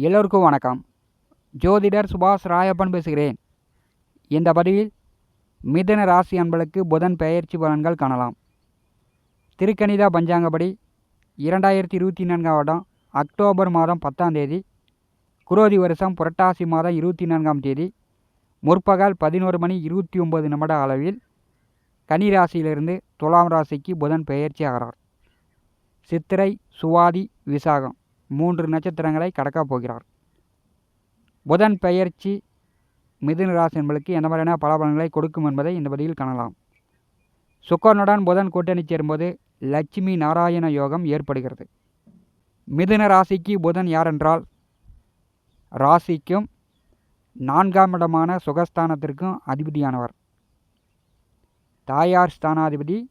எல்லோருக்கும் வணக்கம். ஜோதிடர் சுபாஷ் ராயப்பன் பேசுகிறேன். இந்த பதிவில் மிதன ராசி அன்பளுக்கு புதன் பெயர்ச்சி பலன்கள் காணலாம். திருக்கணிதா பஞ்சாங்கப்படி இரண்டாயிரத்தி இருபத்தி நான்காம் வருடம் அக்டோபர் மாதம் பத்தாம் தேதி குரோதி வருஷம் புரட்டாசி மாதம் இருபத்தி நான்காம் தேதி முற்பகல் பதினோரு மணி இருபத்தி ஒம்பது நிமிட அளவில் கன்னி ராசியிலிருந்து துலாம் ராசிக்கு புதன் பெயர்ச்சி ஆகிறார். சித்திரை சுவாதி விசாகம். மூன்று நட்சத்திரங்களை கடக்கப் போகிறார். புதன் பெயர்ச்சி மிதுன ராசி என்பதற்கு எந்த மாதிரியான பலாபலன்களை கொடுக்கும் என்பதை இந்த பதிவில் காணலாம். சுக்கரனுடன் புதன் கூட்டணி சேரும்போது லட்சுமி நாராயண யோகம் ஏற்படுகிறது. மிதுன ராசிக்கு புதன் யாரென்றால் ராசிக்கும் நான்காம் இடமான சுகஸ்தானத்திற்கும் அதிபதியானவர். தாயார் ஸ்தானாதிபதி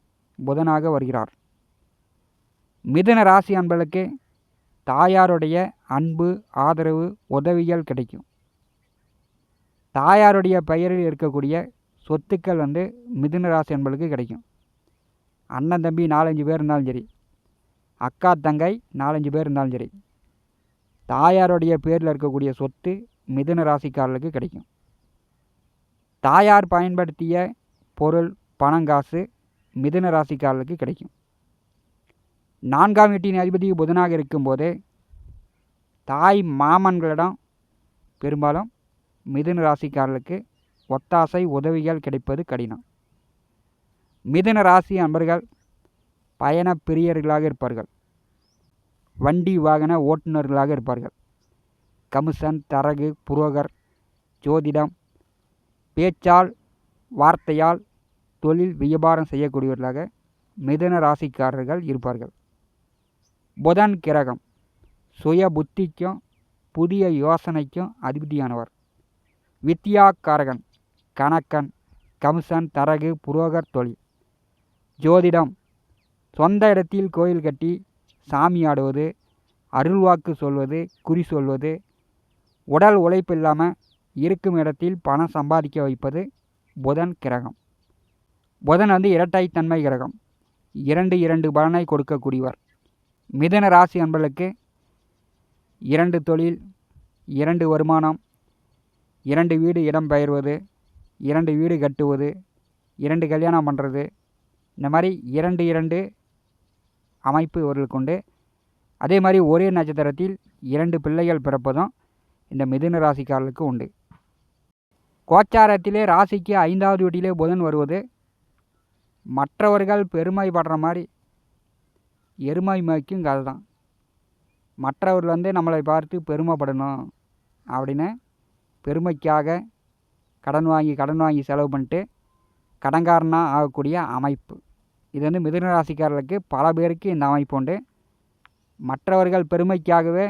புதனாக வருகிறார். மிதுன ராசி அன்பர்களுக்கு தாயாருடைய அன்பு ஆதரவு உதவிகள் கிடைக்கும். தாயாருடைய பெயரில் இருக்கக்கூடிய சொத்துக்கள் வந்து மிதுன ராசி என்பளுக்கு கிடைக்கும். அண்ணன் தம்பி நாலஞ்சு பேர் இருந்தாலும் சரி அக்கா தங்கை நாலஞ்சு பேர் இருந்தாலும் சரி தாயாருடைய பேரில் இருக்கக்கூடிய சொத்து மிதுன ராசிக்காரர்களுக்கு கிடைக்கும். தாயார் பயன்படுத்திய பொருள் பணங்காசு மிதுன ராசிக்காரர்களுக்கு கிடைக்கும். நான்காம் வீட்டின் அதிபதி புதனாக இருக்கும்போது தாய் மாமன்களிடம் பெரும்பாலும் மிதுன ராசிக்காரர்களுக்கு ஒத்தாசை உதவிகள் கிடைப்பது கடினம். மிதுன ராசி அன்பர்கள் பயண பிரியர்களாக இருப்பார்கள். வண்டி வாகன ஓட்டுநர்களாக இருப்பார்கள். கமிஷன் தரகு புரோகர் ஜோதிடம் பேச்சால் வார்த்தையால் தொழில் வியாபாரம் செய்யக்கூடியவர்களாக மிதுன ராசிக்காரர்கள் இருப்பார்கள். புதன் கிரகம். சுய புத்திக்கும் புதிய யோசனைக்கும் அதிபதியானவர். வித்யாக்காரகன் கணக்கன் கமிஷன் தரகு புரோகர் தொழில். ஜோதிடம். சொந்த இடத்தில் கோயில் கட்டி சாமி ஆடுவது அருள்வாக்கு சொல்வது குறி சொல்வது உடல் உழைப்பு இல்லாமல் இருக்கும் இடத்தில் பணம் சம்பாதிக்க வைப்பது புதன் கிரகம். புதன் வந்து இரட்டைத்தன்மை கிரகம். இரண்டு இரண்டு பலனை கொடுக்கக்கூடியவர். மிதன ராசி அன்பர்களுக்கு இரண்டு தொழில் இரண்டு வருமானம் இரண்டு வீடு இடம் பெயர்வது இரண்டு வீடு கட்டுவது இரண்டு கல்யாணம் பண்ணுறது இந்த மாதிரி இரண்டு இரண்டு அமைப்பு இவர்களுக்கு உண்டு. அதே மாதிரி ஒரே நட்சத்திரத்தில் இரண்டு பிள்ளைகள் பிறப்பதும் இந்த மிதுன ராசிக்காரர்களுக்கு உண்டு. கோச்சாரத்திலே ராசிக்கு ஐந்தாவது வீட்டிலே புதன் வருவது. மற்றவர்கள் பெருமைப்படுற மாதிரி எருமை மாய்க்கும் கதை தான். மற்றவர் வந்து நம்மளை பார்த்து பெருமைப்படணும் அப்படின்னு பெருமைக்காக கடன் வாங்கி கடன் வாங்கி செலவு பண்ணிட்டு கடன்காரனாக ஆகக்கூடிய அமைப்பு. இது வந்து மிதுன ராசிக்காரர்களுக்கு பல பேருக்கு இந்த அமைப்பு உண்டு. மற்றவர்கள் பெருமைக்காகவே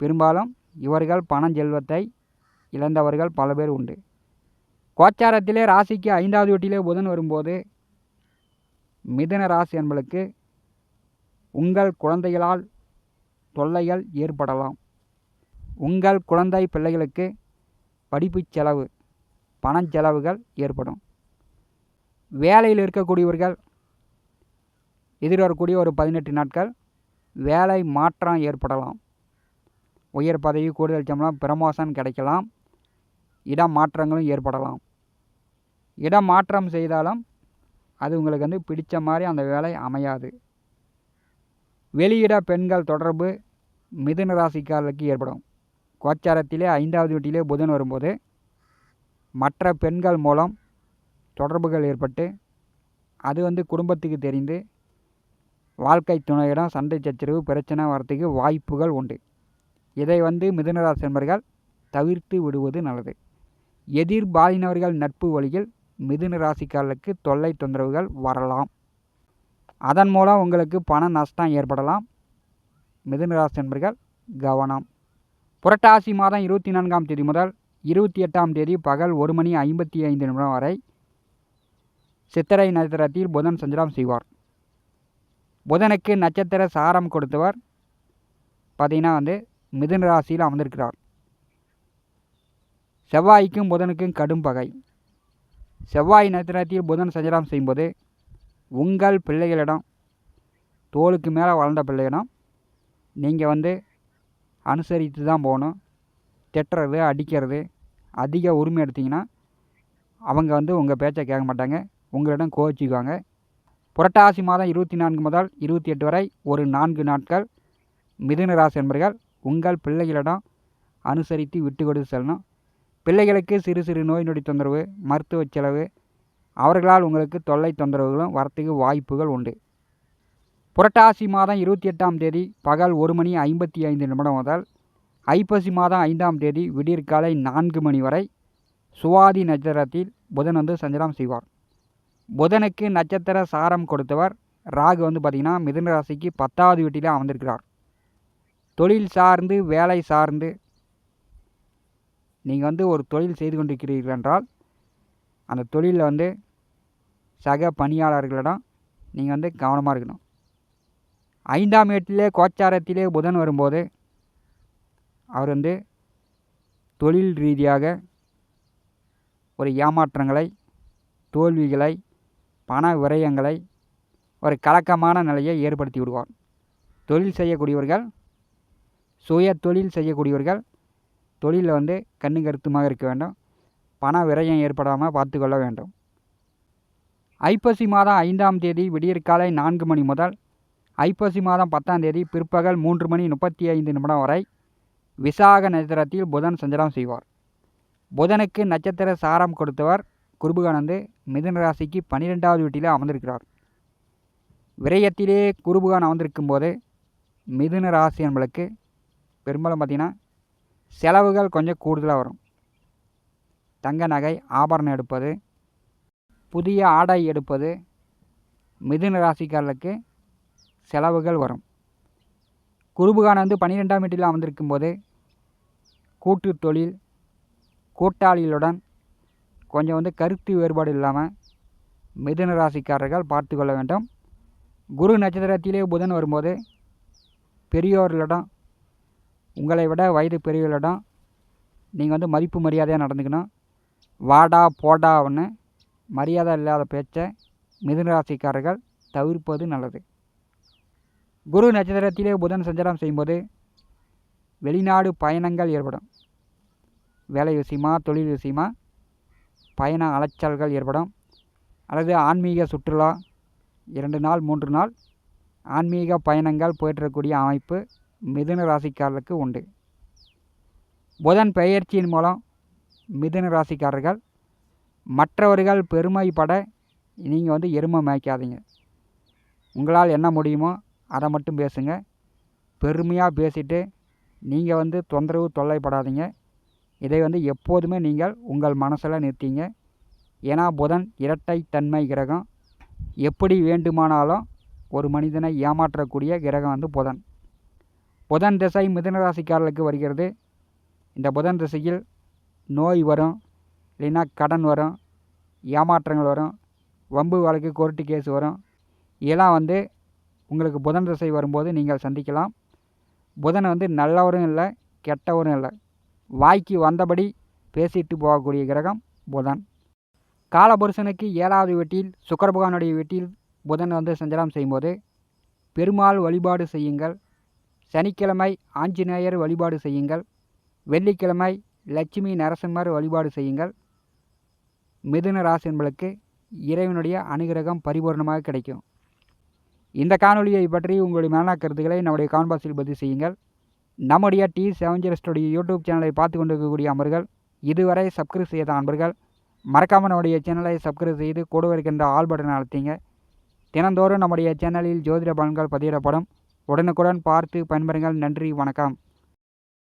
பெரும்பாலும் இவர்கள் பணம் செல்வத்தை இழந்தவர்கள் பல பேர் உண்டு. கோச்சாரத்திலே ராசிக்கு ஐந்தாவது வீட்டிலே புதன் வரும்போது மிதுன ராசி என்பளுக்கு உங்கள் குழந்தைகளால் தொல்லைகள் ஏற்படலாம். உங்கள் குழந்தை பிள்ளைகளுக்கு படிப்பு செலவு பணஞ்செலவுகள் ஏற்படும். வேலையில் இருக்கக்கூடியவர்கள் எதிர்வரக்கூடிய ஒரு பதினெட்டு நாட்கள் வேலை மாற்றம் ஏற்படலாம். உயர் பதவி கூடுதல் சம்பளம் பிரமோஷன் கிடைக்கலாம். இடம் மாற்றங்களும் ஏற்படலாம். இடம் மாற்றம் செய்தாலும் அது உங்களுக்கு வந்து பிடித்த மாதிரி அந்த வேலை அமையாது. வெளியிட பெண்கள் தொடர்பு மிதுன ராசிக்காரர்களுக்கு ஏற்படும். கோச்சாரத்திலே ஐந்தாவது வீட்டிலே புதன் வரும்போது மற்ற பெண்கள் மூலம் தொடர்புகள் ஏற்பட்டு அது வந்து குடும்பத்துக்கு தெரிந்து வாழ்க்கை துணையிடம் சண்டை சச்சரவு பிரச்சனை வரத்துக்கு வாய்ப்புகள் உண்டு. இதை வந்து மிதுனராசி என்பர்கள் தவிர்த்து விடுவது நல்லது. எதிர்பாலினவர்கள் நட்பு வழியில் மிதுன ராசிக்காரர்களுக்கு தொல்லை தொந்தரவுகள் வரலாம். அதன் மூலம் உங்களுக்கு பண நஷ்டம் ஏற்படலாம். மிதுனராசி ராசி கவனம். புரட்டாசி மாதம் இருபத்தி நான்காம் தேதி முதல் இருபத்தி எட்டாம் தேதி பகல் ஒரு மணி ஐம்பத்தி ஐந்து நிமிடம் வரை சித்திரை நட்சத்திரத்தில் புதன் சஞ்சலம் செய்வார். புதனுக்கு நட்சத்திர சாரம் கொடுத்தவர் பார்த்திங்கன்னா வந்து மிதுன ராசியில் அமர்ந்திருக்கிறார். செவ்வாய்க்கும் புதனுக்கும் கடும் பகை. செவ்வாய் நட்சத்திரத்தில் புதன் சஞ்சலம் செய்யும்போது உங்கள் பிள்ளைகளிடம் தோளுக்கு மேலே வளர்ந்த பிள்ளைகளிடம் நீங்கள் வந்து அனுசரித்து தான் போகணும். திட்டுறது அடிக்கிறது அதிக உரிமை எடுத்திங்கன்னா அவங்க வந்து உங்கள் பேச்சை கேட்க மாட்டாங்க. உங்களிடம் கோச்சிக்குவாங்க புரட்டாசி மாதம் இருபத்தி நான்கு முதல் இருபத்தி எட்டு வரை ஒரு நான்கு நாட்கள் மிதுன ராசி என்பர்கள் உங்கள் பிள்ளைகளிடம் அனுசரித்து விட்டு கொடுத்து செல்லணும். பிள்ளைகளுக்கு சிறு சிறு நோய் நொடி தொந்தரவு மருத்துவ செலவு அவர்களால் உங்களுக்கு தொல்லை தொந்தரவுகளும் வரத்துக்கு வாய்ப்புகள் உண்டு. புரட்டாசி மாதம் இருபத்தி எட்டாம் தேதி பகல் ஒரு மணி ஐம்பத்தி ஐந்து நிமிடம் முதல் ஐப்பசி மாதம் ஐந்தாம் தேதி விடியற்காலை நான்கு மணி வரை சுவாதி நட்சத்திரத்தில் புதன் வந்து சஞ்சலம் செய்வார். புதனுக்கு நட்சத்திர சாரம் கொடுத்தவர் ராகு வந்து பார்த்திங்கன்னா மிதுன ராசிக்கு பத்தாவது வீட்டில் அமர்ந்திருக்கிறார். தொழில் சார்ந்து வேலை சார்ந்து நீங்கள் வந்து ஒரு தொழில் செய்து கொண்டிருக்கிறீர்கள் என்றால் அந்த தொழிலில் வந்து சக பணியாளர்களிடம் நீங்கள் வந்து கவனமாக இருக்கணும். ஐந்தாம் வீட்டிலே கோச்சாரத்திலே புதன் வரும்போது அவர் வந்து தொழில் ரீதியாக ஒரு ஏமாற்றங்களை தோல்விகளை பண விரயங்களை ஒரு கலக்கமான நிலையை ஏற்படுத்தி விடுவார். தொழில் செய்யக்கூடியவர்கள் சுய தொழில் செய்யக்கூடியவர்கள் தொழிலில் வந்து கண்ணு கருத்துமாக இருக்க வேண்டும். பண விரயம் ஏற்படாமல் பார்த்து கொள்ள வேண்டும். ஐப்பசி மாதம் ஐந்தாம் தேதி விடியற்காலை நான்கு மணி முதல் ஐப்பசி மாதம் பத்தாம் தேதி பிற்பகல் மூன்று மணி முப்பத்தி ஐந்து நிமிடம் வரை விசாக நட்சத்திரத்தில் புதன் சஞ்சலம் செய்வார். புதனுக்கு நட்சத்திர சாரம் கொடுத்தவர் குருபுகானந்து மிதுன ராசிக்கு பன்னிரெண்டாவது வீட்டில் அமர்ந்திருக்கிறார். விரயத்திலே குருபுகான் அமர்ந்திருக்கும் போது மிதுன ராசி என்பளுக்கு பெரும்பாலும் பார்த்திங்கன்னா செலவுகள் கொஞ்சம் கூடுதலாக வரும். தங்க நகை ஆபரணம் எடுப்பது புதிய ஆடை எடுப்பது மிதுன ராசிக்காரர்களுக்கு செலவுகள் வரும். குருபுகான் வந்து பன்னிரெண்டாம் வீட்டில் அமர்ந்திருக்கும் போது கூட்டு தொழில் கூட்டாளிகளுடன் கொஞ்சம் வந்து கருத்து வேறுபாடு இல்லாமல் மிதுன ராசிக்காரர்கள் பார்த்து கொள்ள வேண்டும். குரு நட்சத்திரத்திலே புதன் வரும்போது பெரியோர்களிடம் உங்களை விட வயது பெரியவர்களிடம் நீங்கள் வந்து மதிப்பு மரியாதையாக நடந்துக்கணும். வாடா போடான்னு மரியாதை இல்லாத பேச்சை மிதுன ராசிக்காரர்கள் தவிர்ப்பது நல்லது. குரு நட்சத்திரத்திலே புதன் சஞ்சாரம் செய்யும்போது வெளிநாடு பயணங்கள் ஏற்படும். வேலை விஷயமா தொழில் விஷயமா பயண அலைச்சல்கள் ஏற்படும். அல்லது ஆன்மீக சுற்றுலா இரண்டு நாள் மூன்று நாள் ஆன்மீக பயணங்கள் போயிட்டுருக்கக்கூடிய அமைப்பு மிதுன ராசிக்காரர்களுக்கு உண்டு. புதன் பெயர்ச்சியின் மூலம் மிதுன ராசிக்காரர்கள் மற்றவர்கள் பெருமைப்பட நீங்கள் வந்து எருமை மேய்க்காதீங்க. உங்களால் என்ன முடியுமோ அதை மட்டும் பேசுங்க. பெருமையாக பேசிட்டு நீங்கள் வந்து தொந்தரவு தொல்லைப்படாதீங்க. இதை வந்து எப்போதுமே நீங்கள் உங்கள் மனசில் நிறுத்திங்க. ஏன்னா புதன் இரட்டை தன்மை கிரகம். எப்படி வேண்டுமானாலும் ஒரு மனிதனை ஏமாற்றக்கூடிய கிரகம் வந்து புதன். புதன் திசை மிதனராசிக்காரர்களுக்கு வருகிறது. இந்த புதன் திசையில் நோய் வரும். இல்லைன்னா கடன் வரும் ஏமாற்றங்கள் வரும் வம்பு வழக்கு கோர்ட்டு கேஸ் வரும். இதெல்லாம் வந்து உங்களுக்கு புதன் திசை வரும்போது நீங்கள் சந்திக்கலாம். புதன் வந்து நல்லவரும் இல்லை கெட்டவரும் இல்லை. வாய்க்கு வந்தபடி பேசிட்டு போகக்கூடிய கிரகம் புதன். காலபுருஷனுக்கு ஏழாவது வீட்டில் சுக்கர பகவானுடைய வீட்டில் புதன் வந்து சஞ்சலம் செய்யும்போது பெருமாள் வழிபாடு செய்யுங்கள். சனிக்கிழமை ஆஞ்சநேயர் வழிபாடு செய்யுங்கள். வெள்ளிக்கிழமை லட்சுமி நரசிம்மர் வழிபாடு செய்யுங்கள். மிதுன ராசி என்பளுக்கு இறைவனுடைய அனுகிரகம் பரிபூர்ணமாக கிடைக்கும். இந்த காணொலியை பற்றி உங்களுடைய மேலான கருத்துக்களை நம்முடைய கான்பாஸில் பதிவு செய்யுங்கள். நம்முடைய டி செவஞ்சரஸ்டுடைய யூடியூப் சேனலை பார்த்து கொண்டிருக்கக்கூடிய அன்பர்கள் இதுவரை சப்ஸ்கிரைப் செய்த அன்பர்கள் மறக்காமல் நம்முடைய சேனலை சப்ஸ்கிரைப் செய்து கூட இருக்கின்ற ஆல் பட்டனை அழுத்திங்க. தினந்தோறும் நம்முடைய சேனலில் ஜோதிட பலன்கள் பதிவிடப்படும். உடனுக்குடன் பார்த்து பயன்பெறுங்கள். நன்றி வணக்கம்.